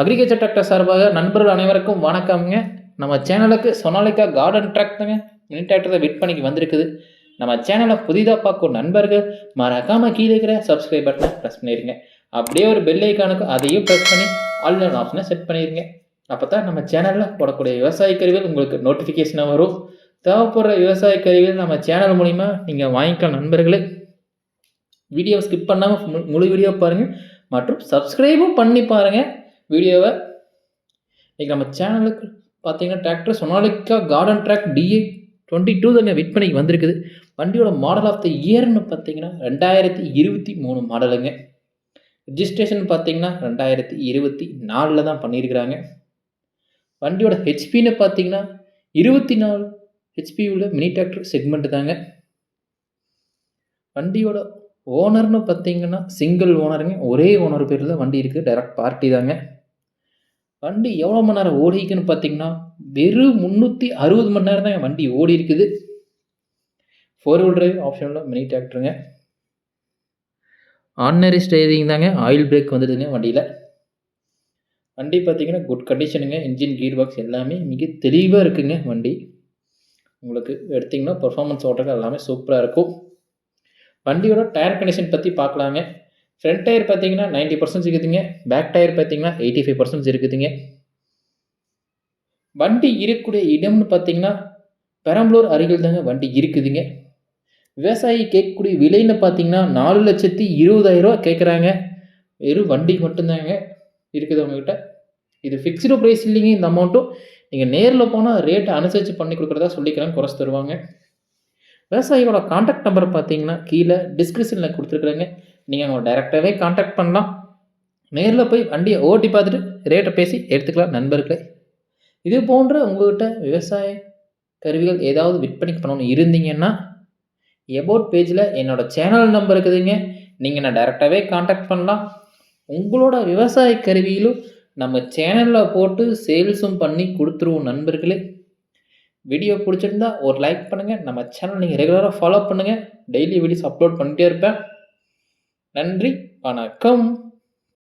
Agriculture doctor சார்பாக நண்பர்கள் அனைவருக்கும் வணக்கம்ங்க. நம்ம சேனலுக்கு சொனாலிக்கா கார்டன் ட்ராக்டுங்க மினி டிராக்டரை பண்ணிக்கு வந்திருக்குது. நம்ம சேனலை புதிதாக பார்க்கும் நண்பர்கள் மறக்காமல் கீழே இருக்கிற சப்ஸ்கிரைப் பட்டனை ப்ரெஸ் பண்ணிடுங்க அப்படியே ஒரு பெல் ஐக்கானுக்கு அதையும் ப்ரெஸ் பண்ணி ஆன்லைன் ஆப்ஷனை செட் பண்ணிடுங்க அப்போ தான் நம்ம சேனலில் போடக்கூடிய விவசாய கருவிகள் உங்களுக்கு நோட்டிஃபிகேஷனாக வரும். தேவைப்படுற விவசாய கருவிகள் நம்ம சேனல் மூலிமா நீங்கள் வாங்கிக்கலாம் நண்பர்களே. வீடியோ ஸ்கிப் பண்ணாமல் முழு வீடியோ பாருங்கள் மற்றும் சப்ஸ்கிரைபும் பண்ணி பாருங்கள் வீடியோவை. இன்றைக்கி நம்ம சேனலுக்கு பார்த்தீங்கன்னா tractor Sonalika garden track DA twenty two தாங்க விற்பனைக்கு வந்திருக்குது. வண்டியோட மாடல் ஆஃப் த இயர்னு பார்த்தீங்கன்னா ரெண்டாயிரத்தி இருபத்தி மூணு மாடலுங்க ரிஜிஸ்ட்ரேஷன் பார்த்தீங்கன்னா ரெண்டாயிரத்தி இருபத்தி நாலில் தான் பண்ணியிருக்கிறாங்க. வண்டியோட ஹெச்பின்னு பார்த்தீங்கன்னா இருபத்தி நாலு ஹெச்பி உள்ள மினி டிராக்டர் செக்மெண்ட் தாங்க. வண்டியோட ஓனர்னு பார்த்தீங்கன்னா சிங்கிள் ஓனருங்க ஒரே ஓனர் பேரில் தான் வண்டி இருக்குது டைரக்ட் பார்ட்டி தாங்க. வண்டி எவ்வளோ மணி நேரம் ஓடிக்குன்னு பார்த்தீங்கன்னா வெறும் முந்நூற்றி அறுபது மணி நேரம் தான் வண்டி ஓடி இருக்குது ஃபோர் வீல் டிரைவ் ஆப்ஷனில் மினி டிராக்டருங்க ஆர்டினரி ஸ்டேரிங் தாங்க. ஆயில் பிரேக் வந்துடுதுங்க வண்டியில். வண்டி பார்த்தீங்கன்னா குட் கண்டிஷனுங்க இன்ஜின் கீர் பாக்ஸ் எல்லாமே மிக தெளிவாக இருக்குங்க வண்டி. உங்களுக்கு எடுத்திங்கன்னா பர்ஃபார்மன்ஸ் ஓட்டுறது எல்லாமே சூப்பராக இருக்கும். வண்டியோட டயர் கண்டிஷன் பற்றி பார்க்கலாங்க. ஃப்ரண்ட் டயர் பார்த்தீங்கன்னா நைன்ட்டி பர்சன்ட் இருக்குதுங்க. பேக் டயர் பார்த்தீங்கன்னா எயிட்டி ஃபைவ் பர்சன்ட் இருக்குதுங்க. வண்டி இருக்கக்கூடிய இடம்னு பார்த்தீங்கன்னா பெரம்பலூர் அருகில் தாங்க வண்டி இருக்குதுங்க. விவசாயி கேட்கக்கூடிய விலைன்னு பார்த்தீங்கன்னா நாலு லட்சத்தி இருபதாயிரரூவா கேட்குறாங்க. வெறும் வண்டிக்கு மட்டும்தாங்க இருக்குது அவங்கக்கிட்ட இது ஃபிக்ஸ்டு ப்ரைஸ் இல்லைங்க இந்த அமௌண்ட்டும் நீங்கள் நேரில் போனால் ரேட்டை அனுசரித்து பண்ணி கொடுக்குறதா சொல்லிக்கிறாங்க குறைச்சி தருவாங்க. விவசாயியோட காண்டாக்ட் நம்பர் பார்த்தீங்கன்னா கீழே டிஸ்கிரிப்ஷனில் கொடுத்துருக்குறேங்க. நீங்கள் அவங்க டைரெக்டாகவே காண்டாக்ட் பண்ணலாம். நேரில் போய் வண்டியை ஓட்டி பார்த்துட்டு ரேட்டை பேசி எடுத்துக்கலாம் நண்பர்களே. இது போன்ற உங்கள்கிட்ட விவசாய கருவிகள் ஏதாவது விற்பனைக்கு பண்ணணும்னு இருந்தீங்கன்னா எபோட் பேஜில் என்னோடய சேனல் நம்பர் இருக்குதுங்க. நீங்கள் நான் டைரெக்டாகவே காண்டாக்ட் பண்ணலாம். உங்களோட விவசாய கருவியிலும் நம்ம சேனலில் போட்டு சேல்ஸும் பண்ணி கொடுத்துருவோம் நண்பர்களே. வீடியோ பிடிச்சிருந்தா ஒரு லைக் பண்ணுங்கள் நம்ம சேனல் நீங்கள் ரெகுலராக ஃபாலோ பண்ணுங்கள் டெய்லி வீடியோஸ் அப்லோட் பண்ணிட்டே இருப்பேன். நன்றி வணக்கம்.